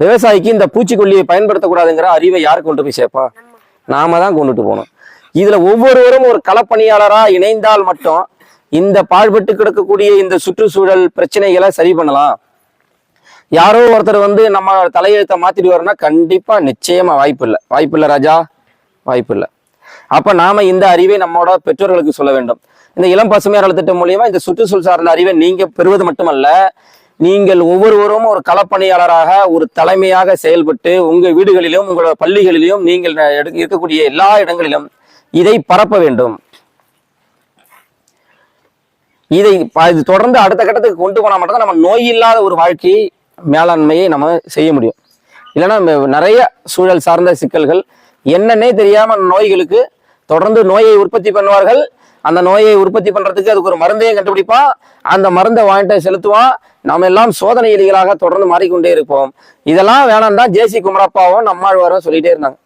விவசாயிக்கு இந்த பூச்சிக்கொல்லியை பயன்படுத்தக்கூடாதுங்கிற அறிவை யார் கொண்டு போய் சேர்ப்பா? நாம தான் கொண்டுட்டு போகணும். இதுல ஒவ்வொருவரும் ஒரு களப்பணியாளரா இணைந்தால் மட்டும் இந்த பாழ்பட்டு கிடக்கக்கூடிய இந்த சுற்றுச்சூழல் பிரச்சனைகளை சரி பண்ணலாம். யாரோ ஒருத்தர் வந்து நம்ம தலையெழுத்தை மாத்திட்டு வரோம்னா கண்டிப்பா நிச்சயமா வாய்ப்பு இல்லை. வாய்ப்பு இல்லை ராஜா. வாய்ப்பு இல்லை. அப்ப நாம இந்த அறிவை நம்மளோட பெற்றோர்களுக்கு சொல்ல வேண்டும். இந்த இளம் பசுமையாளர் திட்டம் மூலியமா இந்த சுற்றுச்சூழல் சார்ந்த அறிவை நீங்க பெறுவது மட்டுமல்ல நீங்கள் ஒவ்வொருவரும் ஒரு களப்பணியாளராக ஒரு தலைமையாக செயல்பட்டு உங்கள் வீடுகளிலும் உங்களோட பள்ளிகளிலும் நீங்கள் எடு- இருக்கக்கூடிய எல்லா இடங்களிலும் இதை பரப்ப வேண்டும். இதை இது தொடர்ந்து அடுத்த கட்டத்துக்கு கொண்டு போனால் மட்டும்தான் நம்ம நோய் இல்லாத ஒரு வாழ்க்கை மேலாண்மையை நம்ம செய்ய முடியும். இல்லைன்னா நிறைய சூழல் சார்ந்த சிக்கல்கள் என்னன்னே தெரியாம நோய்களுக்கு தொடர்ந்து நோயை உற்பத்தி பண்ணுவார்கள். அந்த நோயை உற்பத்தி பண்றதுக்கு அதுக்கு ஒரு மருந்தையும் கண்டுபிடிப்பான். அந்த மருந்தை வாங்கிட்டு செலுத்துவான். நம்ம எல்லாம் சோதனை எலிகளாக தொடர்ந்து மாறிக்கொண்டே இருப்போம். இதெல்லாம் வேணாம் தான் ஜேசி குமரப்பாவும் நம்மாழ்வாரும் சொல்லிட்டே இருந்தாங்க.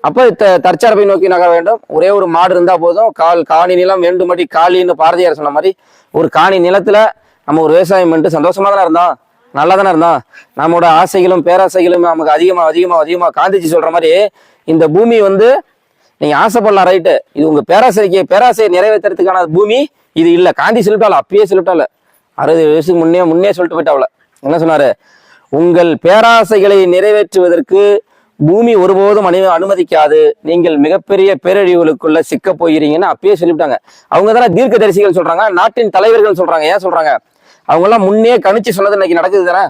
அப்போ த- தற்சார்பை நோக்கி நகர வேண்டும். ஒரே ஒரு மாடு இருந்தா போதும். கால் காணி நிலம் வேண்டும்படி காளின்னு பாரதியார் சொன்ன மாதிரி ஒரு காணி நிலத்துல நம்ம ஒரு விவசாயம் பண்ணிட்டு சந்தோஷமா தானே இருந்தோம். நல்லா தானே இருந்தோம். நம்மளோட ஆசைகளும் பேராசைகளும் நமக்கு அதிகமா அதிகமா அதிகமா காந்திஜி சொல்ற மாதிரி இந்த பூமி வந்து நீங்க ஆசைப்படலாம் ரைட்டு இது உங்க பேராசைக்கு பேராசையை நிறைவேற்றுறதுக்கான பூமி இது இல்லை. காந்தி சொல்லிட்டால அப்பயே சொல்லிட்டால அறுபது வயசுக்கு முன்னே முன்னே சொல்லிட்டு போயிட்டாவல என்ன சொன்னாரு? உங்கள் பேராசைகளை நிறைவேற்றுவதற்கு பூமி ஒருபோதும் அனு அனுமதிக்காது. நீங்கள் மிகப்பெரிய பேரழிவுகளுக்குள்ள சிக்க போகிறீங்கன்னு அப்பயே சொல்லிவிட்டாங்க. அவங்க தானே தீர்க்க தரிசிகள் சொல்றாங்க நாட்டின் தலைவர்கள் சொல்றாங்க. ஏன் சொல்றாங்க? அவங்க எல்லாம் முன்னே கணிச்சு சொன்னது இன்னைக்கு நடக்குது தானே?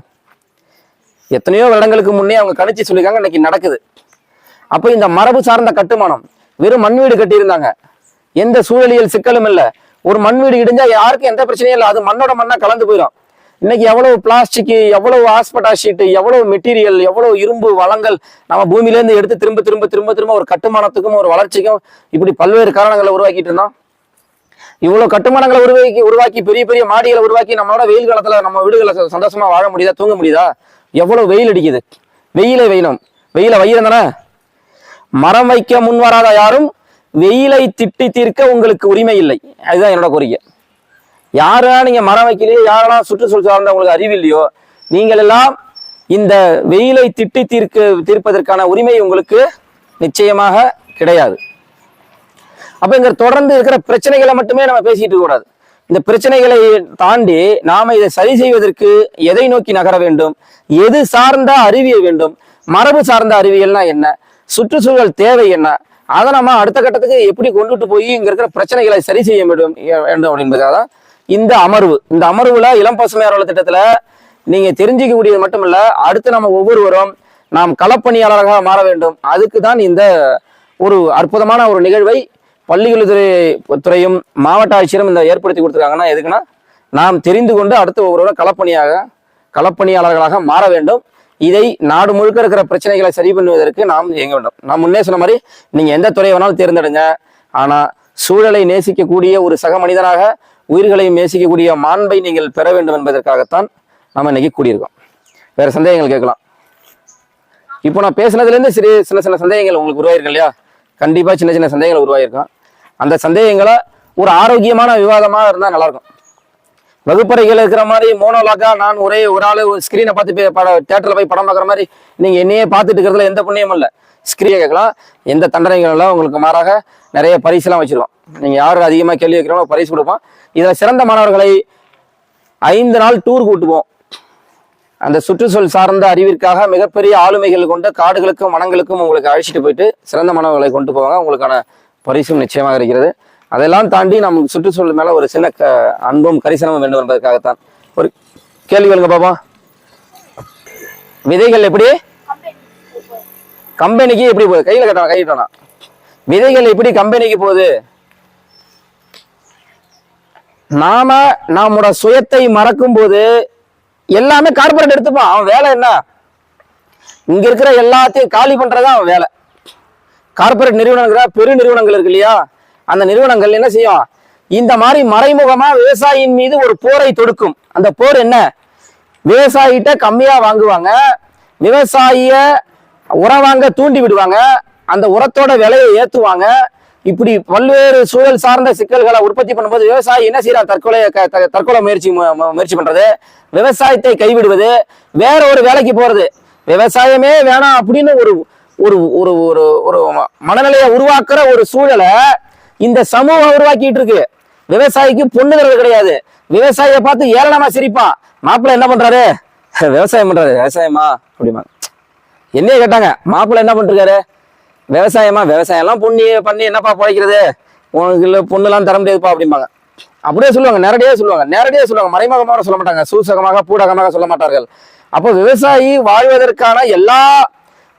எத்தனையோ வருடங்களுக்கு முன்னே அவங்க கணிச்சு சொல்லியிருக்காங்க இன்னைக்கு நடக்குது. அப்போ இந்த மரபு சார்ந்த கட்டுமானம் வெறும் மண் வீடு கட்டியிருந்தாங்க. எந்த சூழலியல் சிக்கலும் இல்லை. ஒரு மண் வீடு இடிஞ்சா யாருக்கும் எந்த பிரச்சனையும் இல்லை. அது மண்ணோட மண்ணா கலந்து போயிடும் இன்னைக்கு எவ்வளவு பிளாஸ்டிக் எவ்வளவு ஆஸ்பட்டா ஷீட்டு எவ்வளவு மெட்டீரியல் எவ்வளவு இரும்பு வளங்கள் நம்ம பூமியிலேருந்து எடுத்து திரும்ப திரும்ப திரும்ப திரும்ப ஒரு கட்டுமானத்துக்கும் ஒரு வளர்ச்சிக்கும் இப்படி பல்வேறு காரணங்களை உருவாக்கிட்டு இருந்தோம். இவ்வளவு கட்டுமானங்களை உருவாக்கி உருவாக்கி பெரிய பெரிய மாடிகளை உருவாக்கி நம்மளோட வெயில் காலத்துல நம்ம வீடுகளை ச- சந்தோஷமா வாழ முடியுதா தூங்க முடியுதா? எவ்வளவு வெயில் அடிக்குது. வெயிலே வெயிலும். வெயில வயிறு தானே? மரம் வைக்க முன் வராத யாரும் வெயிலை திட்டி தீர்க்க உங்களுக்கு உரிமை இல்லை. அதுதான் என்னோட கோரிக்கை. யாரெல்லாம் நீங்க மரம் வைக்கலையோ யாரெல்லாம் சுற்றுச்சூழல் சார்ந்த உங்களுக்கு அறிவு இல்லையோ நீங்கள் எல்லாம் இந்த வெயிலை திட்டி தீர்க்க தீர்ப்பதற்கான உரிமை உங்களுக்கு நிச்சயமாக கிடையாது. அப்ப இங்க தொடர்ந்து இருக்கிற பிரச்சனைகளை மட்டுமே நம்ம பேசிட்டு கூடாது. இந்த பிரச்சனைகளை தாண்டி நாம இதை சரி செய்வதற்கு எதை நோக்கி நகர வேண்டும்? எது சார்ந்த அறிவியல் வேண்டும்? மரபு சார்ந்த அறிவியல்னா என்ன? சுற்றுச்சூழல் தேவை என்ன? அதை நம்ம அடுத்த கட்டத்துக்கு எப்படி கொண்டுட்டு போய் இங்க இருக்கிற பிரச்சனைகளை சரி செய்ய வேண்டும் வேண்டும் அப்படின்றதுக்காக தான் இந்த அமர்வு. இந்த அமர்வுல இளம் பசுமையார் வள திட்டத்துல நீங்க தெரிஞ்சிக்க கூடியது மட்டும் இல்ல அடுத்து நம்ம ஒவ்வொருவரும் நாம் களப்பணியாளராக மாற வேண்டும். அதுக்கு தான் இந்த ஒரு அற்புதமான ஒரு நிகழ்வை பள்ளிக்கல்வித்துறை துறையும் மாவட்ட ஆட்சியரும் இந்த ஏற்படுத்தி கொடுத்துருக்காங்கன்னா எதுக்குன்னா நாம் தெரிந்து கொண்டு அடுத்து ஒவ்வொருவரும் களப்பணியாக களப்பணியாளர்களாக மாற வேண்டும். இதை நாடு முழுக்க இருக்கிற பிரச்சனைகளை சரி பண்ணுவதற்கு நாம் இயங்க வேண்டும். நான் முன்னே சொன்ன மாதிரி நீங்க எந்த துறையை வேணாலும் தேர்ந்தெடுங்க. ஆனா சூழலை நேசிக்கக்கூடிய ஒரு சக மனிதனாக உயிர்களையும் நேசிக்கக்கூடிய மாண்பை நீங்கள் பெற வேண்டும் என்பதற்காகத்தான் நம்ம இன்னைக்கு கூடியிருக்கோம். வேற சந்தேகங்கள் கேட்கலாம். இப்போ நான் பேசுனதுலேருந்து சிறு சின்ன சின்ன சந்தேகங்கள் உங்களுக்கு உருவாயிருக்கு இல்லையா? கண்டிப்பாக சின்ன சின்ன சந்தேகங்கள் உருவாயிருக்கும். அந்த சந்தேகங்களை ஒரு ஆரோக்கியமான விவாதமாக இருந்தால் நல்லாயிருக்கும். வகுப்பறைகள் இருக்கிற மாதிரி மோனோலாக்கா நான் ஒரே ஒரு ஆளு ஸ்கிரீனை பார்த்து போய் பட தேட்டரில் போய் படம் பார்க்குற மாதிரி நீங்கள் என்னையே பார்த்துட்டு இருக்கிறதுல எந்த புண்ணியமும் இல்லை. ஸ்கிரீனை கேட்கலாம். எந்த தண்டனைகள் இல்லை உங்களுக்கு மாறாக நிறைய பரிசுலாம் வச்சுருவோம் நீங்கள் யார் அதிகமாக கேள்வி வைக்கிறோம் பரிசு கொடுப்போம். இதில் சிறந்த மாணவர்களை ஐந்து நாள் டூர் கூட்டுவோம். அந்த சுற்றுச்சூழல் சார்ந்த அறிவிற்காக மிகப்பெரிய ஆளுமைகள் கொண்ட காடுகளுக்கும் வனங்களுக்கும் உங்களுக்கு அழைச்சிட்டு போயிட்டு சிறந்த மாணவர்களை கொண்டு போவாங்க. உங்களுக்கான பரிசும் நிச்சயமாக இருக்கிறது. அதெல்லாம் தாண்டி நமக்கு சுற்றுச்சூழல் மேல ஒரு சின்ன க அன்பும் கரிசனமும் வேண்டும் என்பதற்காகத்தான். ஒரு கேள்வி கேளுங்க பாப்பா விதைகள் எப்படி? கம்பெனிக்கு எப்படி போகுது? கையில கட்டணும் கையிட்டோம்னா விதைகள் எப்படி கம்பெனிக்கு போகுது? நாம நம்மோட சுயத்தை மறக்கும் போது எல்லாமே கார்பரேட் எடுத்துப்பான். அவன் வேலை என்ன? இங்க இருக்கிற எல்லாத்தையும் காலி பண்றதா அவன் வேலை. கார்பரேட் நிறுவனங்கள் பெரு நிறுவனங்கள் இருக்கு இல்லையா? அந்த நிறுவனங்கள் என்ன செய்யும்? இந்த மாதிரி மறைமுகமா விவசாயியின் மீது ஒரு போரை தொடுக்கும். அந்த போர் என்ன? விவசாயிகிட்ட கம்மியா வாங்குவாங்க. விவசாயிய உரம் வாங்க தூண்டி விடுவாங்க. அந்த உரத்தோட விலையை ஏத்துவாங்க. இப்படி பல்வேறு சூழல் சார்ந்த சிக்கல்களை உற்பத்தி பண்ணும்போது விவசாயி என்ன செய்யறா தற்கொலை க- தற்கொலை முயற்சி மு- முயற்சி பண்றது. விவசாயத்தை கைவிடுவது. வேற ஒரு வேலைக்கு போறது. விவசாயமே வேணாம் அப்படின்னு ஒரு ஒரு ஒரு ஒரு ஒரு ம- மனநிலையை உருவாக்குற ஒரு சூழலை இந்த சமூகம் உருவாக்கிட்டு இருக்கு விவசாயிக்கு பொண்ணுங்கிறது கிடையாது. விவசாயியை பார்த்து ஏளனமா சிரிப்பான் மாப்பிள்ள என்ன பண்றாரு? விவசாயம் பண்றாரு. விவசாயமா? அப்படிமா. என்னைய கேட்டாங்க. மாப்பிள்ள என்ன பண்ணிருக்காரு விவசாயமா? விவசாயம் எல்லாம் பொண்ணு பண்ணி என்னப்பா பிழைக்கிறது? உனக்கு இல்லை பொண்ணுலாம் தர முடியாதுப்பா அப்படிம்பாங்க. அப்படியே சொல்லுவாங்க. நேரடியாக சொல்லுவாங்க. நேரடியாக சொல்லுவாங்க. மறைமுகமாக சொல்ல மாட்டாங்க. சூசகமாக பூடகமாக சொல்ல மாட்டார்கள். அப்போ விவசாயி வாழ்வதற்கான எல்லா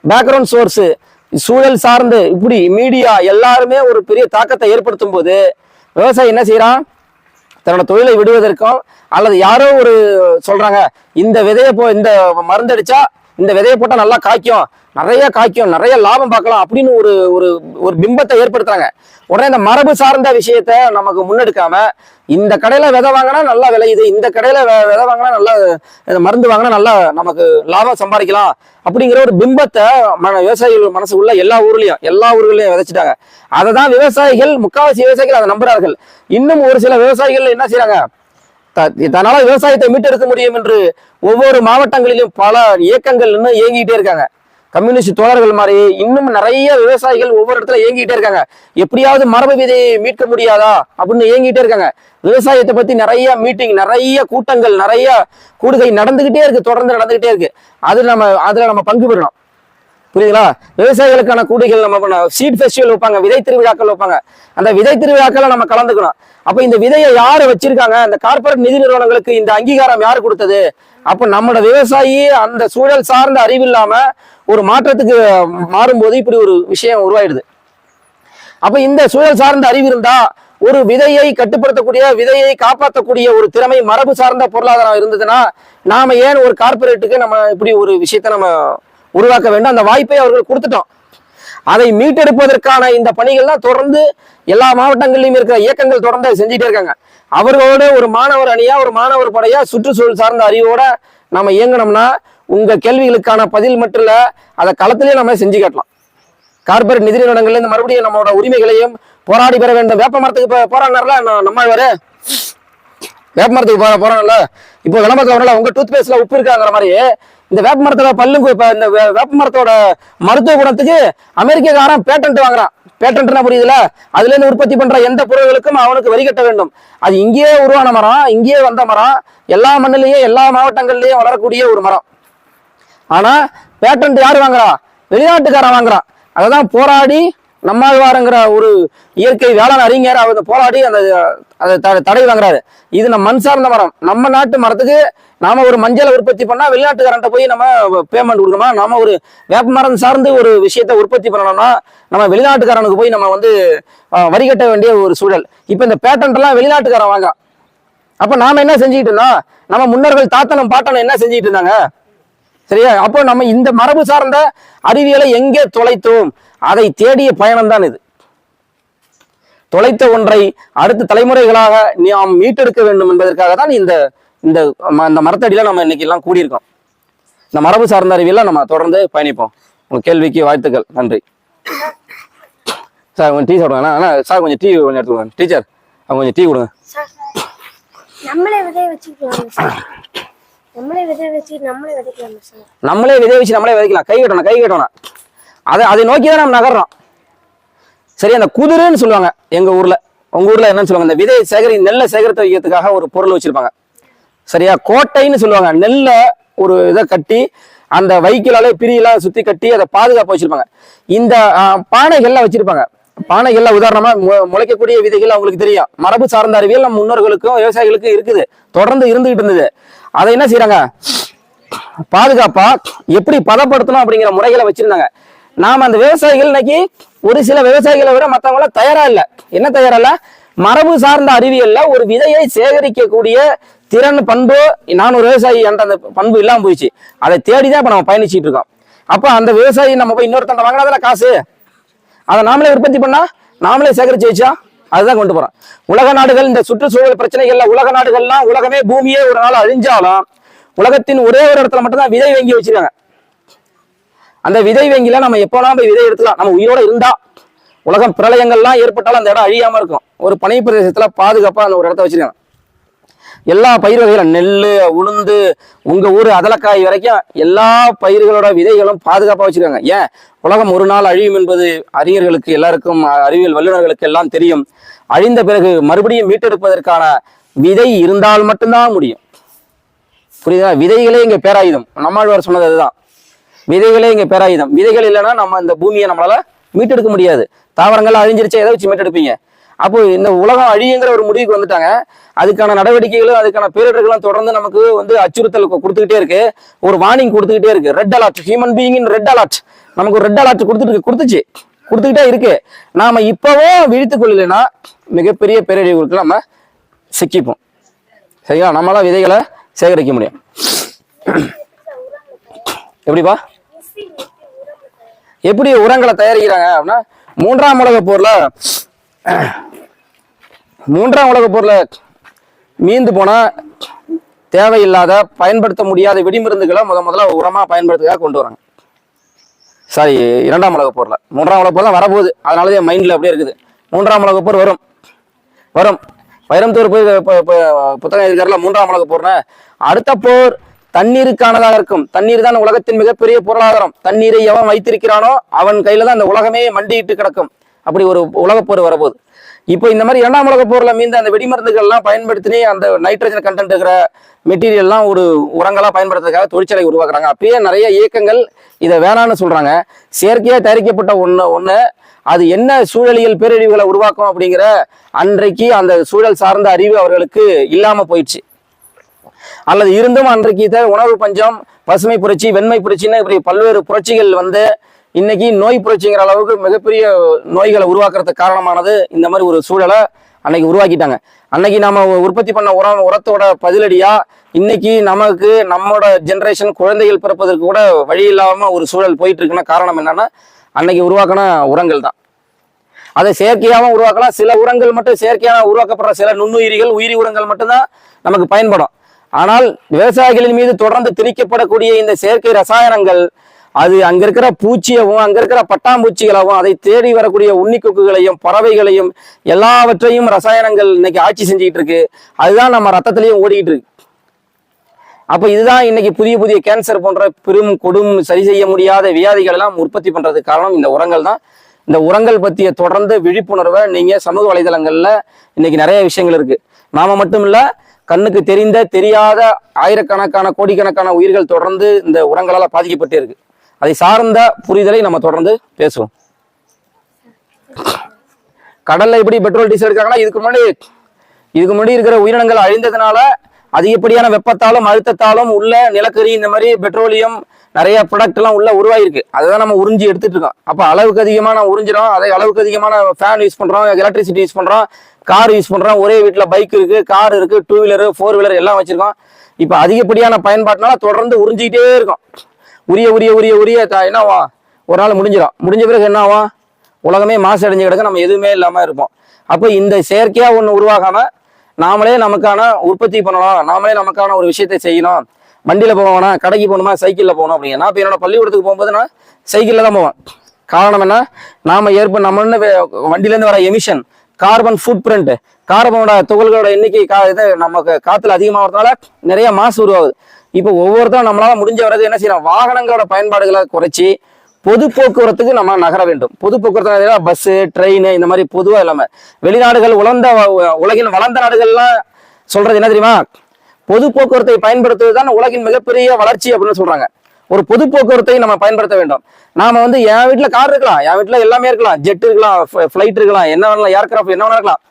பேக்ரவுண்ட் சோர்ஸு சூழல் சார்ந்து இப்படி மீடியா எல்லாருமே ஒரு பெரிய தாக்கத்தை ஏற்படுத்தும் போது விவசாயி என்ன செய்யறான்? தன்னோட தொழிலை விடுவதற்கும் அல்லது யாரோ ஒரு சொல்றாங்க இந்த விதையை போ இந்த மருந்தடிச்சா இந்த விதையை போட்டால் நல்லா காய்க்கும். நிறைய காய்க்கும். நிறைய லாபம் பார்க்கலாம் அப்படின்னு ஒரு ஒரு ஒரு பிம்பத்தை ஏற்படுத்துறாங்க. உடனே இந்த மரபு சார்ந்த விஷயத்த நமக்கு முன்னெடுக்காம இந்த கடையில விதை வாங்கினா நல்லா விளையுது இந்த கடையில விதை வாங்கினா நல்லா மருந்து வாங்கினா நல்லா நமக்கு லாபம் சம்பாதிக்கலாம் அப்படிங்கிற ஒரு பிம்பத்தை மன விவசாயிகள் மனசுக்குள்ள எல்லா ஊர்லயும் எல்லா ஊர்களையும் விதைச்சிட்டாங்க. அதை தான் விவசாயிகள் முக்காவாசி விவசாயிகள் அதை நம்புறார்கள். இன்னும் ஒரு சில விவசாயிகள் என்ன செய்கிறாங்க தன்னால விவசாயத்தை மீட்டெடுக்க முடியும் என்று ஒவ்வொரு மாவட்டங்களிலும் பல இயக்கங்கள் இன்னும் இயங்கிட்டே இருக்காங்க. கம்யூனிஸ்ட் தோழர்கள் மாதிரி இன்னும் நிறைய விவசாயிகள் ஒவ்வொரு இடத்துல இயங்கிட்டே இருக்காங்க. எப்படியாவது மரபு விதையை மீட்க முடியாதா அப்படின்னு இயங்கிட்டே இருக்காங்க. விவசாயத்தை பத்தி நிறைய மீட்டிங் நிறைய கூட்டங்கள் நிறைய கூடுகை நடந்துகிட்டே இருக்கு தொடர்ந்து நடந்துகிட்டே இருக்கு. அது நம்ம அதுல நம்ம பங்கு பெறணும். புரியுதுங்களா? விவசாயிகளுக்கான கூடுகள் நம்ம சீட் ஃபெஸ்டிவல் வைப்பாங்க விதை திருவிழாக்கள் வைப்பாங்க. அந்த விதை திருவிழாக்களை நம்ம கலந்துக்கணும். அப்ப இந்த விதையை யாரு வச்சிருக்காங்க? அந்த கார்ப்பரேட் நிதி நிறுவனங்களுக்கு இந்த அங்கீகாரம் யாரு கொடுத்தது? அப்ப நம்மளோட விவசாயி அந்த சூழல் சார்ந்த அறிவு இல்லாம ஒரு மாற்றத்துக்கு மாறும்போது இப்படி ஒரு விஷயம் உருவாயிடுது. அப்ப இந்த சூழல் சார்ந்த அறிவு இருந்தா ஒரு விதையை கட்டுப்படுத்தக்கூடிய விதையை காப்பாற்றக்கூடிய ஒரு திறமை மரபு சார்ந்த பொருளாதாரம் இருந்ததுன்னா நாம ஏன் ஒரு கார்ப்பரேட்டுக்கு நம்ம இப்படி ஒரு விஷயத்த நம்ம உருவாக்க வேண்டும். அந்த வாய்ப்பை அவர்கள் கொடுத்துட்டோம். அதை மீட்டெடுப்பதற்கான இந்த பணிகள்லாம் தொடர்ந்து எல்லா மாவட்டங்களிலும் இருக்கிற இயக்கங்கள் தொடர்ந்து அதை செஞ்சுட்டே இருக்காங்க. அவர்களோட ஒரு மாணவர் அணியா ஒரு மாணவர் படையா சுற்றுச்சூழல் சார்ந்த அறிவோட நம்ம இயங்கினோம்னா உங்க கேள்விகளுக்கான பதில் மட்டும் இல்ல அதை களத்திலேயே நம்ம செஞ்சு காட்டலாம். கார்பரேட் நிதி நிறுவனங்கள்ல இருந்து மறுபடியும் நம்மளோட உரிமைகளையும் போராடி பெற வேண்டும். வேப்ப மரத்துக்கு போராடினார்ல நம்ம வேற வேப்ப மரத்துக்கு போற போறாங்கல்ல இப்போ விளம்பரத்தில் வரல உங்க டூத் பேஸ்ட்ல உப்பு இருக்காங்கிற மாதிரி. இந்த வேப்ப மரத்தோட பல்லு இந்த வே- வேப்ப மரத்தோட மருத்துவ குணத்துக்கு அமெரிக்கக்காரன் பேட்டன்ட் வாங்குறான். பேட்டன்ட்னா புரியுதுல அதுல இருந்து உற்பத்தி பண்ற எந்த பொருள்களுக்கும் அவனுக்கு வரி கட்ட வேண்டும். அது இங்கேயே உருவான மரம் இங்கேயே வந்த மரம் எல்லா மண்ணிலையும் எல்லா மாவட்டங்கள்லயும் வளரக்கூடிய ஒரு மரம். ஆனா பேட்டன்ட் யார் வாங்குறா? வெளிநாட்டுக்காரன் வாங்குறான். அதான் போராடி நம்மாழ்வாருங்கிற ஒரு இயற்கை வேளாண் அறிஞர் அவர் போராடி அந்த அதை த- தடை வாங்குறாரு. இது நம்ம மண் சார்ந்த மரம். நம்ம நாட்டு மரத்துக்கு நாம ஒரு மஞ்சளை உற்பத்தி பண்ணா வெளிநாட்டுக்காரன்ட்ட போய் நம்ம பேமெண்ட் கொடுக்கணுமா? நாம ஒரு வேப்ப மரம் சார்ந்து ஒரு விஷயத்தை உற்பத்தி பண்ணணும்னா நம்ம வெளிநாட்டுக்காரனுக்கு போய் நம்ம வந்து வரி கட்ட வேண்டிய ஒரு சூழல். இப்போ இந்த பேட்டன்ட் எல்லாம் வெளிநாட்டுக்காரன் வாங்க. அப்ப நாம என்ன செஞ்சுட்டு இருந்தோம்? நம்ம முன்னோர்கள் தாத்தனும் பாட்டனும் என்ன செஞ்சுட்டு இருந்தாங்க? சரியா? அப்போ நம்ம இந்த மரபு சார்ந்த அறிவியலை எங்கே தொலைத்தோம்? அதை தேடிய பயணம் தான் இது. தொலைத்த ஒன்றை அடுத்த தலைமுறைகளாக நாம் மீட்டெடுக்க வேண்டும் என்பதற்காக தான் இந்த இந்த இந்த மரத்தடியில நம்ம இன்னைக்கு எல்லாம் கூடியிருக்கோம். இந்த மரபு சார்ந்த அறிவியலை நம்ம தொடர்ந்து பயணிப்போம். உங்க கேள்விக்கு வாழ்த்துக்கள். நன்றி. சார் கொஞ்சம் டீ சாப்பிடுங்க. அண்ணா சார் கொஞ்சம் டீ கொஞ்சம் எடுத்துக்கோங்க டீச்சர் அவங்க கொஞ்சம் டீ கொடுங்க. வச்சுக்கலாம் நம்மளே விதை வச்சு நம்மளே விதைக்கலாம். கை கட்டணும் கை கட்டணும். அதை அதை நோக்கி தான் நம்ம நகர்றோம். சரி அந்த குதிரைன்னு சொல்லுவாங்க எங்க ஊர்ல. உங்க ஊர்ல என்னன்னு சொல்லுவாங்க. இந்த விதையை சேகரி நெல்லை சேகரித்து வைக்கிறதுக்காக ஒரு பொருள் வச்சிருப்பாங்க. சரியா? கோட்டைன்னு சொல்லுவாங்க. நெல்லை ஒரு இதை கட்டி அந்த வைக்கலாலே பிரியெல்லாம் சுத்தி கட்டி அதை பாதுகாப்பு வச்சிருப்பாங்க. இந்த ஆஹ், பானைகள்லாம் வச்சிருப்பாங்க. பானைகள்ல உதாரணமா மு- முளைக்கக்கூடிய விதைகள் அவங்களுக்கு தெரியும். மரபு சார்ந்த அறிவியல் நம்ம முன்னோர்களுக்கும் விவசாயிகளுக்கும் இருக்குது. தொடர்ந்து இருந்துகிட்டு இருந்தது. அதை என்ன செய்யறாங்க பாதுகாப்பா? எப்படி பதப்படுத்தணும் அப்படிங்கிற முறைகளை வச்சிருந்தாங்க. நாம் அந்த விவசாயிகள் இன்னைக்கு ஒரு சில விவசாயிகளை விட மற்றவங்கள தயாரா இல்லை. என்ன தயாரா இல்லை? மரபு சார்ந்த அறிவியல்ல ஒரு விதையை சேகரிக்கக்கூடிய திறன் பண்பு நான் ஒரு விவசாயி என்ற அந்த பண்பு இல்லாமல் போயிடுச்சு. அதை தேடிதான் இப்ப நம்ம பயணிச்சுட்டு இருக்கோம். அப்ப அந்த விவசாயி நம்ம போய் இன்னொருத்தன் வாங்கினதுல காசு? அதை நாமளே உற்பத்தி பண்ணா நாமளே சேகரிச்சு வச்சா அதுதான் கொண்டு போறோம். உலக நாடுகள் இந்த சுற்றுச்சூழல் பிரச்சனைகள்ல உலக நாடுகள்லாம் உலகமே பூமியே ஒரு நாள் அழிஞ்சாலும் உலகத்தின் ஒரே ஒரு இடத்துல மட்டும்தான் விதை வாங்கி வச்சிருக்காங்க. அந்த விதை வங்கியில நம்ம எப்போலாம் போய் விதை எடுத்துக்கலாம். நம்ம உயிரோட இருந்தா உலகம் பிரளயங்கள்லாம் ஏற்பட்டாலும் அந்த இடம் அழியாம இருக்கும். ஒரு பனை பிரதேசத்துல பாதுகாப்பா அந்த ஒரு இடத்த வச்சிருக்காங்க. எல்லா பயிர் வகைகளும் நெல் உளுந்து உங்க ஊர் அதலக்காய் வரைக்கும் எல்லா பயிர்களோட விதைகளும் பாதுகாப்பாக வச்சிருக்காங்க. ஏன்? உலகம் ஒரு நாள் அழியும் என்பது அறிஞர்களுக்கு எல்லாருக்கும் அறிவியல் வல்லுநர்களுக்கு எல்லாம் தெரியும். அழிந்த பிறகு மறுபடியும் மீட்டெடுப்பதற்கான விதை இருந்தால் மட்டும்தான் முடியும். புரியுதா? விதைகளே இங்க பேராயுதம். நம்மாழ்வார் சொன்னது அதுதான். விதைகளே இங்க பேராயுதம் விதைகள் இல்லைன்னா நம்ம இந்த பூமியை நம்மளால மீட்டெடுக்க முடியாது. தாவரங்கள் அழிஞ்சிருச்சு எதை வச்சு மீட்டெடுப்பீங்க? அப்போ இந்த உலகம் அழியுங்கிற ஒரு முடிவுக்கு வந்துட்டாங்க. அதுக்கான நடவடிக்கைகளும் அதுக்கான பேரிடர்களும் தொடர்ந்து நமக்கு வந்து அச்சுறுத்தல் கொடுத்துக்கிட்டே இருக்கு. ஒரு வார்னிங் கொடுத்துக்கிட்டே இருக்கு. Red alert human being red alert நமக்கு ஒரு ரெட் அலர்ட் கொடுத்துட்டு கொடுத்துச்சு. கொடுத்துக்கிட்டே இருக்கு. நாம இப்பவும் விழித்துக் கொள்ளலைன்னா மிகப்பெரிய பேரழிவுகளுக்கு நம்ம சிக்கிப்போம். சரிங்களா? நம்மளால விதைகளை சேகரிக்க முடியும். எப்படிப்பா? எப்படி உரங்களை தயாரிக்கிறாங்க அப்படின்னா மூன்றாம் உலக போர்ல மூன்றாம் உலக போர்ல மீந்து போன தேவையில்லாத பயன்படுத்த முடியாத வெடிமருந்துகளை முத முதல்ல உரமா பயன்படுத்துக்காக கொண்டு வராங்க. சாரி இரண்டாம் உலக போர்ல. மூன்றாம் உலக போர் தான் வரப்போகுது. அதனாலதான் என் மைண்ட்ல அப்படியே இருக்குது. மூன்றாம் உலக போர் வரும். வரும். வைரம்தூர் போய் புத்தகம் எழுதிக்காருல மூன்றாம் உலக போர்னா அடுத்த போர் தண்ணீருக்கானதாக இருக்கும். தண்ணீர் தான் உலகத்தின் மிகப்பெரிய பொருளாதாரம். தண்ணீரை எவன் வைத்திருக்கிறானோ அவன் கையில தான் அந்த உலகமே மண்டியிட்டு கிடக்கும். அப்படி ஒரு உலகப் போர் வரப்போகுது. இப்போ இந்த மாதிரி இரண்டாம் உலக போர்ல மீந்த அந்த வெடிமருந்துகள் எல்லாம் பயன்படுத்தி அந்த நைட்ரஜன் கண்டென்ட் இருக்கிற மெட்டீரியல் எல்லாம் ஒரு உரங்களா பயன்படுத்துறதுக்காக தொழிற்சாலை உருவாக்குறாங்க. அப்பயே நிறைய இயக்கங்கள் இதை வேணான்னு சொல்றாங்க. செயற்கையா தயாரிக்கப்பட்ட ஒண்ணு ஒண்ணு அது என்ன சூழலியல் பேரழிவுகளை உருவாக்கும் அப்படிங்கிற அன்றைக்கு அந்த சூழல் சார்ந்த அறிவு அவர்களுக்கு இல்லாம போயிடுச்சு. அல்லது இருந்தும் அன்றைக்கு உணவு பஞ்சம் பசுமை புரட்சி வெண்மை புரட்சின்னு இப்படி பல்வேறு புரட்சிகள் வந்து இன்னைக்கு நோய் புரட்சிங்கிற அளவுக்கு மிகப்பெரிய நோய்களை உருவாக்குறதுக்கு காரணமானது இந்த மாதிரி ஒரு சூழலை அன்னைக்கு உருவாக்கிட்டாங்க. அன்னைக்கு நம்ம உற்பத்தி பண்ண உரம் உரத்தோட பதிலடியா இன்னைக்கு நமக்கு நம்மளோட ஜென்ரேஷன் குழந்தைகள் பிறப்பதற்கு கூட வழி இல்லாம ஒரு சூழல் போயிட்டு இருக்குன்னா காரணம் என்னன்னா அன்னைக்கு உருவாக்கின உரங்கள் தான். அதை செயற்கையாகவும் உருவாக்கலாம். சில உரங்கள் மட்டும் செயற்கையாக உருவாக்கப்படுற சில நுண்ணுயிரிகள் உயிரி உரங்கள் மட்டும்தான் நமக்கு பயன்படும். ஆனால் விவசாயிகளின் மீது தொடர்ந்து திணிக்கப்படக்கூடிய இந்த செயற்கை ரசாயனங்கள் அது அங்க இருக்கிற பூச்சியவும் அங்க இருக்கிற பட்டாம்பூச்சிகளாகவும் அதை தேடி வரக்கூடிய உன்னிக்குக்குகளையும் பறவைகளையும் எல்லாவற்றையும் ரசாயனங்கள் இன்னைக்கு ஆட்சி செஞ்சுக்கிட்டு இருக்கு அதுதான் நம்ம ரத்தத்திலையும் ஓடிக்கிட்டு இருக்கு அப்ப இதுதான் இன்னைக்கு புதிய புதிய கேன்சர் போன்ற பெரும் கொடும் சரி செய்ய முடியாத வியாதிகள் எல்லாம் உற்பத்தி பண்றதுக்கு காரணம் இந்த உரங்கள் தான். இந்த உரங்கள் பற்றிய தொடர்ந்து விழிப்புணர்வை நீங்க சமூக வலைதளங்கள்ல இன்னைக்கு நிறைய விஷயங்கள் இருக்கு. நாம மட்டும் இல்லை கண்ணுக்கு தெரிந்த தெரியாத ஆயிரக்கணக்கான கோடிக்கணக்கான உயிர்கள் தொடர்ந்து இந்த உரங்களால் பாதிக்கப்பட்டே இருக்கு அதை சார்ந்த புரிதலை நம்ம தொடர்ந்து பேசுவோம். கடல்ல எப்படி பெட்ரோல் டீசல் எடுக்காங்கன்னா இதுக்கு முன்னாடி இதுக்கு முன்னாடி இருக்கிற உயிரினங்கள் அழிந்ததுனால அதிகப்படியான வெப்பத்தாலும் அழுத்தத்தாலும் உள்ள நிலக்கரி இந்த மாதிரி பெட்ரோலியம் நிறைய ப்ராடக்ட் எல்லாம் உள்ள உருவாயிருக்கு. அதுதான் நம்ம உறிஞ்சி எடுத்துட்டு இருக்கோம். அப்போ அளவுக்கு அதிகமாக நம்ம உறிஞ்சிடும் அதை அளவுக்கு அதிகமான ஃபேன் யூஸ் பண்றோம் எலக்ட்ரிசிட்டி யூஸ் பண்றோம் கார் யூஸ் பண்றோம். ஒரே வீட்டில் பைக் இருக்கு கார் இருக்கு டூ வீலர் ஃபோர் வீலர் எல்லாம் வச்சிருக்கோம். இப்போ அதிகப்படியான பயன்பாட்டினால தொடர்ந்து உறிஞ்சிக்கிட்டே இருக்கும். உரிய உரிய உரிய உரிய என்னவா? ஒரு நாள் முடிஞ்சிடும் முடிஞ்ச பிறகு என்னவா? உலகமே மாசு அடைஞ்சு கிடக்க. நம்ம எதுவுமே இல்லாமல் இருப்போம். அப்போ இந்த செயற்கையாக ஒன்று உருவாகாம நாமளே நமக்கான உற்பத்தி பண்ணணும் நாமளே நமக்கான ஒரு விஷயத்தை செய்யணும் வண்டியில் போவோம்னா கடைக்கு போகணுமா சைக்கிளில் போகணும் அப்படிங்க நான் இப்போ என்னோட பள்ளிக்கூடத்துக்கு போகும்போது நான் சைக்கிளில் தான் போவேன். காரணம் என்ன? நாம ஏற்ப நம்ம வண்டியிலேருந்து வர எமிஷன் கார்பன் ஃபுட் பிரிண்ட் கார்பனோட துகள்களோட எண்ணிக்கை கா இது நமக்கு காற்றுல அதிகமாகிறதுனால நிறைய மாசு உருவாகுது. இப்போ ஒவ்வொருத்தரும் நம்மளால முடிஞ்ச வரைக்கும் என்ன செய்யறோம் வாகனங்களோட பயன்பாடுகளை குறைச்சி பொது போக்குவரத்துக்கு நம்ம நகர வேண்டும். பொது போக்குவரத்து பஸ் ட்ரெயின் இந்த மாதிரி பொதுவாக இல்லாமல் வெளிநாடுகள் உலர்ந்த உலகின் வளர்ந்த நாடுகள்லாம் சொல்றது என்ன தெரியுமா? பொது போக்குவரத்தை பயன்படுத்துவது தான் உலகின் மிகப்பெரிய வளர்ச்சி அப்படின்னு சொல்றாங்க. ஒரு பொது போக்குவரத்தை நம்ம பயன்படுத்த வேண்டும். நாம வந்து என் வீட்டுல கார் இருக்கலாம் என் வீட்டுல எல்லாமே இருக்கலாம். ஜெட் இருக்கலாம் ஃபிளைட் இருக்கலாம் என்ன வேணாலும் ஏர்கிராஃப்ட் என்ன வேணா இருக்கலாம்.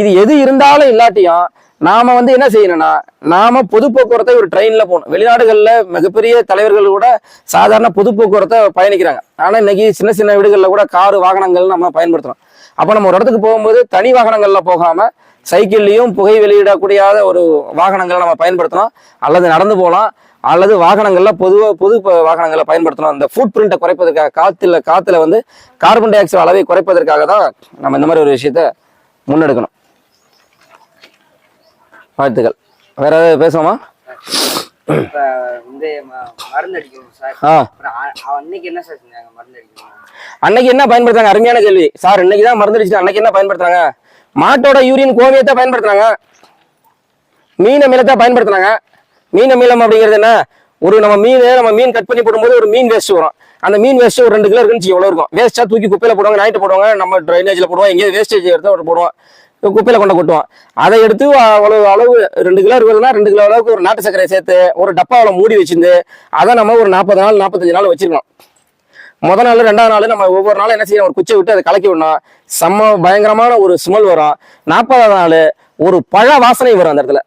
இது எது இருந்தாலும் இல்லாட்டியும் நாம வந்து என்ன செய்யணும்னா நாம பொது போக்குவரத்தை ஒரு ட்ரெயின்ல போகணும். வெளிநாடுகள்ல மிகப்பெரிய தலைவர்கள் கூட சாதாரண பொது போக்குவரத்தை பயணிக்கிறாங்க. ஆனா இன்னைக்கு சின்ன சின்ன வீடுகளில் கூட காரு வாகனங்கள் நம்ம பயன்படுத்துறோம். அப்ப நம்ம ஒரு இடத்துக்கு போகும்போது தனி வாகனங்கள்ல போகாம சைக்கிள்லேயும் புகை வெளியிடக்கூடியாத ஒரு வாகனங்களை நம்ம பயன்படுத்தணும். அல்லது நடந்து போகலாம். அல்லது வாகனங்கள்ல பொதுவாக பொது ப- வாகனங்களை பயன்படுத்தணும். அந்த ஃபுட் பிரிண்ட்டை குறைப்பதற்காக காத்துல காத்துல வந்து கார்பன் டை ஆக்சைடு அளவை குறைப்பதற்காக தான் நம்ம இந்த மாதிரி ஒரு விஷயத்த முன்னெடுக்கணும். வாழ்த்துக்கள். வேற ஏதாவது பேசுவோமா அன்னைக்கு என்ன பயன்படுத்துறாங்க? அருமையான கேள்வி. சார் இன்னைக்கு தான் மருந்து அன்னைக்கு என்ன பயன்படுத்துறாங்க? மாட்டோட யூரின் கோமியத்தை பயன்படுத்துறாங்க. மீன் அமிலத்தை பயன்படுத்துறாங்க. மீன் அமிலம் அப்படிங்கிறது என்ன? ஒரு நம்ம மீன் நம்ம மீன் கட் பண்ணி போடும்போது ஒரு மீன் வேஸ்ட் வரும். அந்த மீன் வேஸ்ட் ஒரு ரெண்டு கிலோ இருக்குன்னு எவ்வளோ இருக்கும்? வேஸ்டா தூக்கி குப்பையில போடுவாங்க நைட்டு போடுவாங்க நம்ம ட்ரைனேஜில் போடுவோம் எங்கேயும் வேஸ்டேஜ் எடுத்து போடுவோம். குப்பையில் கொண்டு கொட்டுவோம். அதை எடுத்து அவ்வளவு அளவு ரெண்டு கிலோ இருக்குதுன்னா ரெண்டு கிலோ அளவுக்கு ஒரு நாட்டு சர்க்கரை சேர்த்து ஒரு டப்பாவில் மூடி வச்சிருந்து அதை நம்ம ஒரு நாற்பது நாள் நாற்பத்தஞ்சு நாள் வச்சிருக்கணும். முத நாள் ரெண்டாவது நாள் நம்ம ஒவ்வொரு நாளும் என்ன செய்யணும்? ஒரு குச்சை விட்டு அதை கலக்கி விடணும். செம்ம பயங்கரமான ஒரு ஸ்மெல் வரும். நாற்பதாவது நாள் ஒரு பழ வாசனை வரும் அந்த இடத்துல.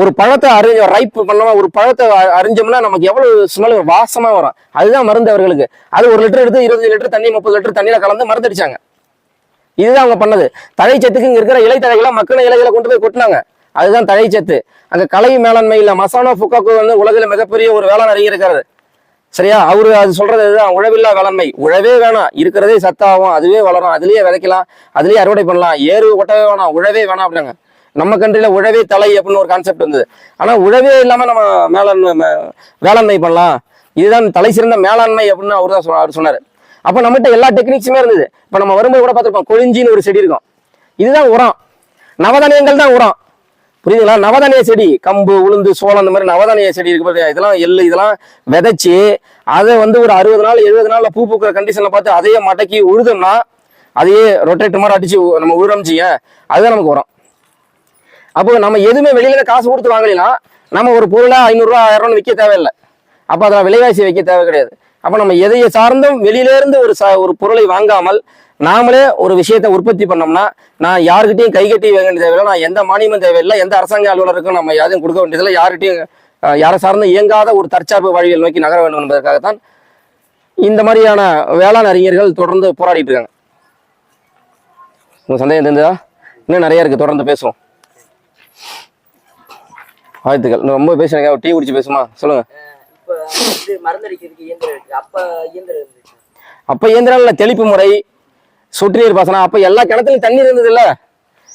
ஒரு பழத்தை அறிஞ்ச ரைப் பண்ணோமா ஒரு பழத்தை அறிஞ்சோம்னா நமக்கு எவ்வளவு ஸ்மெல் வாசமா வரும். அதுதான் மருந்து அவர்களுக்கு. அது ஒரு லிட்டர் எடுத்து இருபது லிட்டர் தண்ணி முப்பது லிட்டர் தண்ணியில கலந்து மருந்து அடிச்சாங்க இதுதான் அவங்க பண்ணது. தழைச்சத்துக்கு இங்க இருக்கிற இலைத்தழைகளை மக்கின இலைகளை கொண்டு போய் கொட்டினாங்க. அதுதான் தழைச்சத்து அங்க கலை மேலாண்மை இல்ல. மசானோ புக்காக்கு வந்து உலகில் மிகப்பெரிய ஒரு வேளாண் அறிஞர் இருக்காரு. சரியா? அவரு அது சொல்றது இதுதான். உழவில்லா வேளாண்மை. உழவே வேணாம். இருக்கிறதே சத்தாகும். அதுவே வளரும். அதுலயே விதைக்கலாம். அதுலயே அறுவடை பண்ணலாம். ஏறு ஒட்டவே வேணாம். உழவே வேணாம் அப்படின்னாங்க. நம்ம கண்ட்ரில உழவே தலை அப்படின்னு ஒரு கான்செப்ட் வந்தது. ஆனா உழவே இல்லாம நம்ம மேலாண்மை வேளாண்மை பண்ணலாம். இதுதான் தலை சிறந்த மேலாண்மை அப்படின்னு அவர் தான் அவர் சொன்னாரு. அப்போ நம்மகிட்ட எல்லா டெக்னிக்ஸுமே இருந்தது. இப்போ நம்ம வரும்போது கூட பார்த்திருப்போம் கொழிஞ்சின்னு ஒரு செடி இருக்கும். இதுதான் உரம். நவதானியங்கள் தான் உரம். புரியுதுங்களா? நவதானிய செடி கம்பு உளுந்து சோளம் அந்த மாதிரி நவதானிய செடி இருக்கு பாருங்க. இதெல்லாம் எள்ளு இதெல்லாம் விதைச்சி அதை வந்து ஒரு அறுபது நாள் எழுபது நாளில் பூ பூக்கிற கண்டிஷனில் பார்த்து அதையே மடக்கி உழுதோம்னா அதையே ரொட்டேட் மாதிரி அடிச்சு நம்ம உழுறோம்ச்சிங்க அதுதான் நமக்கு வரும் அப்போ நம்ம எதுவுமே வெளியில காசு கொடுத்து வாங்கலாம் நம்ம ஒரு பொருளாக ஐநூறுரூவா ஆயிரம் ரூபான்னு விற்க தேவையில்லை. அப்போ அதில் விலைவாசி வைக்க தேவை கிடையாது. அப்போ நம்ம எதையை சார்ந்தும் வெளியிலேருந்து ஒரு ச ஒரு பொருளை வாங்காமல் நாமளே ஒரு விஷயத்தை உற்பத்தி பண்ணோம்னா நான் யாருக்கிட்டையும் கை கட்டி வாங்க வேண்டிய தேவையில்லை நான் எந்த மானியமும் தேவையில்லை எந்த அரசாங்க அலுவலருக்கும் நம்ம யாரையும் கொடுக்க வேண்டியதில்லை யார்கிட்டையும் யாரை சார்ந்தும் இயங்காத ஒரு தற்சார்பு வாழ்வியல் நோக்கி நகர வேண்டும் என்பதற்காகத்தான் இந்த மாதிரியான வேளாண் அறிஞர்கள் தொடர்ந்து போராடிட்டு இருக்காங்க. உங்க சந்தேகம் தெரிஞ்சதா? இன்னும் நிறைய இருக்கு தொடர்ந்து பேசுவோம். வாழ்த்துக்கள். ரொம்ப பேசுறீங்க டீ குடிச்சு பேசுமா சொல்லுங்க. இப்ப வந்து இயந்திரம் இருக்கு. அப்ப இயந்திரம் இருந்துச்சு. தெளிப்பு முறை சொட்டு நீர் பாசனம் அப்ப எல்லா கிணத்துலயும் தண்ணி இருந்தது இல்ல.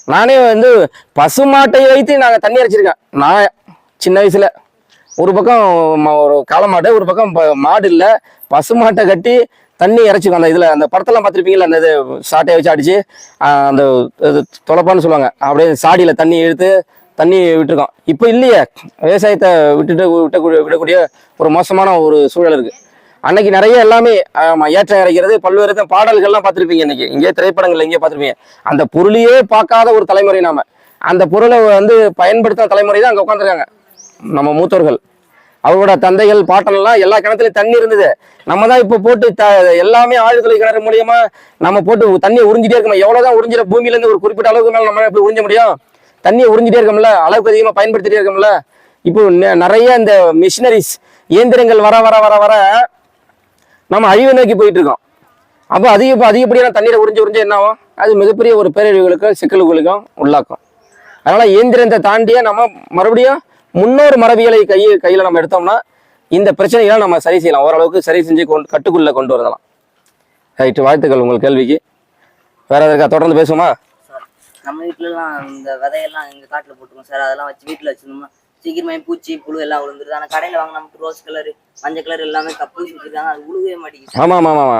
நானே வந்து பசுமாட்டை வைத்து நாங்க தண்ணி அரைச்சிருக்கேன் நான் சின்ன வயசுல ஒரு பக்கம் ம- ஒரு காளமாடு ஒரு பக்கம் ப- மாடு இல்ல பசுமாட்டை கட்டி தண்ணி இறைச்சிக்கும் அந்த இதில் அந்த படத்தெல்லாம் பார்த்துருப்பீங்களா அந்த இது சாட்டையை வச்சு அடித்து அந்த இது தொலைப்பான்னு சொல்லுவாங்க. அப்படியே சாடியில் தண்ணி இழுத்து தண்ணி விட்டுருக்கோம் இப்போ இல்லையே. விவசாயத்தை விட்டுட்டு விட்ட விடக்கூடிய ஒரு மோசமான ஒரு சூழல் இருக்குது அன்னைக்கு நிறைய எல்லாமே ஏற்றம் இறைக்கிறது பல்வேறு பாடல்கள்லாம் பார்த்துருப்பீங்க இன்னைக்கு. இங்கே திரைப்படங்கள் எங்கேயே பார்த்துருப்பீங்க. அந்த பொருளையே பார்க்காத ஒரு தலைமுறை நாம. அந்த பொருளை வந்து பயன்படுத்த தலைமுறை தான் அங்கே உட்காந்துருக்காங்க நம்ம மூத்தோர்கள். அவரோட தந்தைகள் பாட்டனெல்லாம் எல்லா கிணத்துலையும் தண்ணி இருந்தது. நம்ம தான் இப்போ போட்டு த எல்லாமே ஆழ்துளை கிணறு மூலியமா நம்ம போட்டு தண்ணியை உறிஞ்சிட்டே இருக்கோம். எவ்வளவுதான் உறிஞ்சிட பூமியிலேருந்து ஒரு குறிப்பிட்ட அளவுக்கு மேலே நம்ம எப்படி உறிஞ்ச முடியும்? தண்ணியை உறிஞ்சிட்டே இருக்கோம்ல அளவுக்கு அதிகமாக பயன்படுத்திட்டே இருக்கோம்ல. இப்போ நெ- நிறைய இந்த மிஷினரிஸ் இயந்திரங்கள் வர வர வர வர நம்ம அழிவை நோக்கி போயிட்டு இருக்கோம் அப்போ அதிக இப்போ அதிகப்படியான தண்ணீரை உறிஞ்சு உறிஞ்சு என்ன ஆகும்? அது மிகப்பெரிய ஒரு பேரழிவுகளுக்கும் சிக்கல்களுக்கும் உள்ளாக்கும். அதனால் இயந்திரத்தை தாண்டியே நம்ம மறுபடியும் முன்னோர் மரபியலை கை கையில் நம்ம எடுத்தோம்னா இந்த பிரச்சனைகளை நம்ம சரி செய்யலாம். ஓரளவுக்கு சரி செஞ்சு கொண்டு கட்டுக்குள்ளே கொண்டு வரலாம். ரைட்டு வாழ்த்துக்கள் உங்கள் கேள்விக்கு. வேற எதற்கா தொடர்ந்து பேசுவோமா? நம்ம வீட்ல எல்லாம் இந்த விதையெல்லாம் எங்க காட்டுல போட்டுருக்கோம் சார். அதெல்லாம் வச்சு வீட்டுல வச்சிருந்தோம்னா சீக்கிரமே பூச்சி புழு எல்லாம் விழுந்துருது. ஆனா கடையில வாங்க நமக்கு ரோஸ் கலர் மஞ்சள் கலர் எல்லாமே கப்பு வச்சிருக்காங்க அது உழுகவே மாட்டேங்குது ஆமா ஆமா ஆமா ஆமா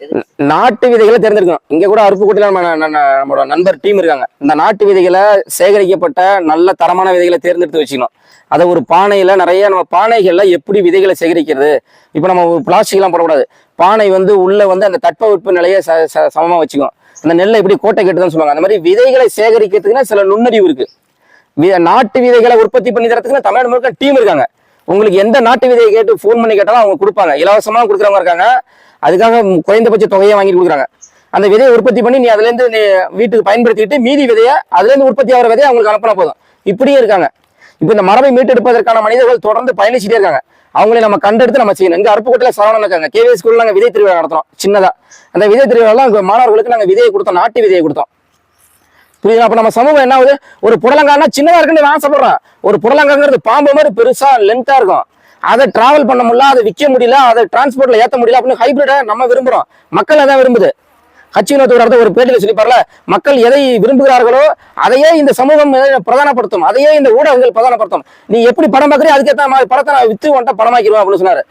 எது? நாட்டு விதைகளை தேர்ந்தெடுக்கணும். இங்க கூட அருப்புக்கோட்டையில நம்ம நம்மளோட நண்பர் டீம் இருக்காங்க. இந்த நாட்டு விதைகளை சேகரிக்கப்பட்ட நல்ல தரமான விதைகளை தேர்ந்தெடுத்து வச்சுக்கணும். அதை ஒரு பானையில நிறைய நம்ம பானைகள்ல எப்படி விதைகளை சேகரிக்கிறது? இப்போ நம்ம ஒரு plastic எல்லாம் போடக்கூடாது. பானை வந்து உள்ள வந்து அந்த தட்பவெட்ப நிலையை ச- ச- சமமா வச்சுக்கும் அந்த நெல்லை எப்படி கோட்டை கேட்டுதான் சொல்லுவாங்க. அந்த மாதிரி விதைகளை சேகரிக்கிறதுக்குன்னா சில நுண்ணறிவு இருக்கு. நாட்டு விதைகளை உற்பத்தி பண்ணி தரத்துக்குன்னா தமிழ்நாடு முழுக்க டீம் இருக்காங்க. உங்களுக்கு எந்த நாட்டு விதையை கேட்டு ஃபோன் பண்ணி கேட்டாலும் அவங்க கொடுப்பாங்க. இலவசமாக கொடுக்குறவங்க இருக்காங்க. அதுக்காக குறைந்தபட்ச தொகையை வாங்கி கொடுக்குறாங்க. அந்த விதையை உற்பத்தி பண்ணி நீ அதுலேருந்து நீ வீட்டுக்கு பயன்படுத்திக்கிட்டு மீதி விதையை அதுலேருந்து உற்பத்தி ஆகிற விதையை அவங்களுக்கு அனுப்பினா போதும். இப்படியே இருக்காங்க. இப்போ இந்த மரபை மீட்டெடுப்பதற்கான மனிதர்கள் தொடர்ந்து பயணிச்சுட்டே இருக்காங்க. அவங்களை நம்ம கண்டெடுத்து நம்ம செய்யணும். இங்கே அருப்புக்கோட்டையில சரவணன் இருக்காங்க. கேவி ஸ்கூலில் நாங்கள் விதை திருவிழா நடத்துறோம். சின்னதாக அந்த விதை திருவிழாலாம் மாணவர்களுக்கு நாங்கள் விதையை கொடுத்தோம். நாட்டு விதையை கொடுத்தோம். புரியுது? அப்போ நம்ம சமூகம் என்ன ஆகுது? ஒரு புடலங்கானா சின்னதாக இருக்குன்னு நான் ஆசைப்படுறேன். ஒரு புடலங்காங்கிறது பாம்பு மாதிரி பெருசாக லென்த்தாக இருக்கும். அதை டிராவல் பண்ண முடியல அதை விற்க முடியல அதை டிரான்ஸ்போர்ட்டில் ஏற்ற முடியல அப்படின்னு ஹைபிரிடாக நம்ம விரும்புகிறோம் மக்கள் அதான் விரும்புது. ஹச்சினோத்து ஒரு இடத்துல ஒரு பேட்டியில் சொல்லிப்பார்ல? மக்கள் எதை விரும்புகிறார்களோ அதையே இந்த சமூகம் பிரதானப்படுத்தும். அதையே இந்த ஊடகங்கள் பிரதானப்படுத்தும். நீ எப்படி படம் பார்க்குறியோ அதுக்கேற்ற மாதிரி படத்தை நான் வித்து வந்துட்ட படமாக்கிடுவேன் அப்படின்னு சொன்னார்.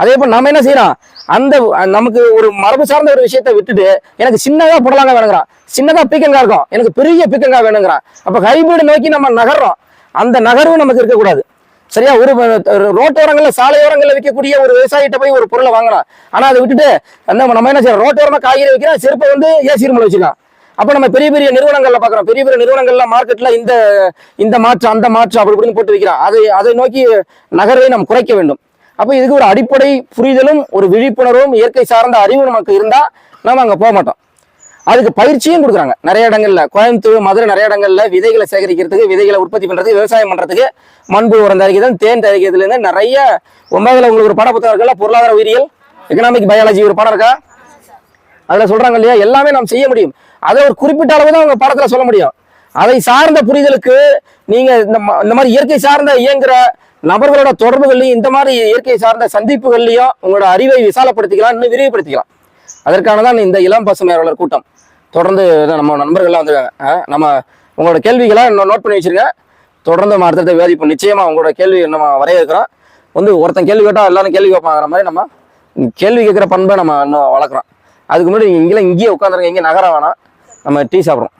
அதே போல் நம்ம என்ன செய்யறோம் அந்த நமக்கு ஒரு மரபு சார்ந்த ஒரு விஷயத்தை விட்டுட்டு எனக்கு சின்னதாக புடலாங்க வேணுங்கிறான். சின்னதாக பீக்கங்காக இருக்கும். எனக்கு பெரிய பீக்கங்காக வேணுங்கிறான். அப்போ ஹைபிரிட் நோக்கி நம்ம நகர்றோம். அந்த நகர்வு நமக்கு இருக்கக்கூடாது. சரியா? ஒரு ரோட்டோரங்களில் சாலையோரங்களில் விற்கக்கூடிய ஒரு விவசாயிகிட்ட போய் ஒரு பொருளை வாங்கலாம் ஆனால் அதை விட்டுட்டு அந்த நம்ம என்ன செய்யறோம்? ரோட்டோரமாக காய்கறி வைக்கிறோம் செருப்பை வந்து ஏசி ரூம்ல வச்சுக்கலாம் அப்போ நம்ம பெரிய பெரிய நிறுவனங்களில் பார்க்குறோம். பெரிய பெரிய நிறுவனங்களில் மார்க்கெட்டில் இந்த இந்த மாற்று அந்த மாற்று அப்படி இப்படின்னு போட்டு வைக்கிறோம் அதை அதை நோக்கி நகர்வை நாம் குறைக்க வேண்டும். அப்போ இதுக்கு ஒரு அடிப்படை புரிதலும் ஒரு விழிப்புணர்வும் இயற்கை சார்ந்த அறிவும் நமக்கு இருந்தால் நாம் அங்கே போக மாட்டோம். அதுக்கு பயிற்சியும் கொடுக்குறாங்க. நிறைய இடங்கள்ல. கோயம்புத்தூர் மதுரை நிறைய இடங்கள்ல விதைகளை சேகரிக்கிறதுக்கு விதைகளை உற்பத்தி பண்றதுக்கு விவசாயம் பண்றதுக்கு மண்புழு உரம் தயாரிக்கிறது தேன் தயாரிக்கிறதுல இருந்து நிறைய ஒன்பதுல உங்களுக்கு ஒரு பாட புத்தகம் இருக்குல்ல பொருளாதார உயிரியல் எக்கனாமிக் பயாலஜி ஒரு பாடம் இருக்கா? அதுல சொல்றாங்க இல்லையா? எல்லாமே நாம் செய்ய முடியும். அதை ஒரு குறிப்பிட்ட அளவு தான் உங்க பாடத்துல சொல்ல முடியும். அதை சார்ந்த புரிதலுக்கு நீங்க இந்த இந்த மாதிரி இயற்கை சார்ந்த இயங்குற நபர்களோட தொடர்புகள்லையும் இந்த மாதிரி இயற்கை சார்ந்த சந்திப்புகள்லையும் உங்களோட அறிவை விசாலப்படுத்திக்கலாம் இன்னும் விரிவுபடுத்திக்கலாம். அதற்கான தான் இந்த இளம் பசுமையாளர் கூட்டம். தொடர்ந்து நம்ம நண்பர்கள்லாம் வந்துருக்காங்க நம்ம உங்களோட கேள்விகளை நோட் பண்ணி வச்சுருங்க. தொடர்ந்து நம்ம அடுத்தடுத்த விவாதிப்போம் நிச்சயமாக உங்களோட கேள்வி நம்ம வரையறுக்கிறோம் வந்து ஒருத்தன் கேள்வி கேட்டால் எல்லாரும் கேள்வி கேட்பாங்கிற மாதிரி நம்ம கேள்வி கேட்குற பண்பை நம்ம இன்னும் வளர்க்குறோம். அதுக்கு முன்னாடி இங்கெல்லாம் இங்கேயே உட்காந்துருங்க இங்கே நகரம் வேணாம். நம்ம டீ சாப்பிட்றோம்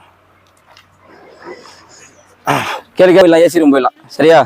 கேள்வி கேள்வி ஏசி ரூம் போயிடலாம். சரியா?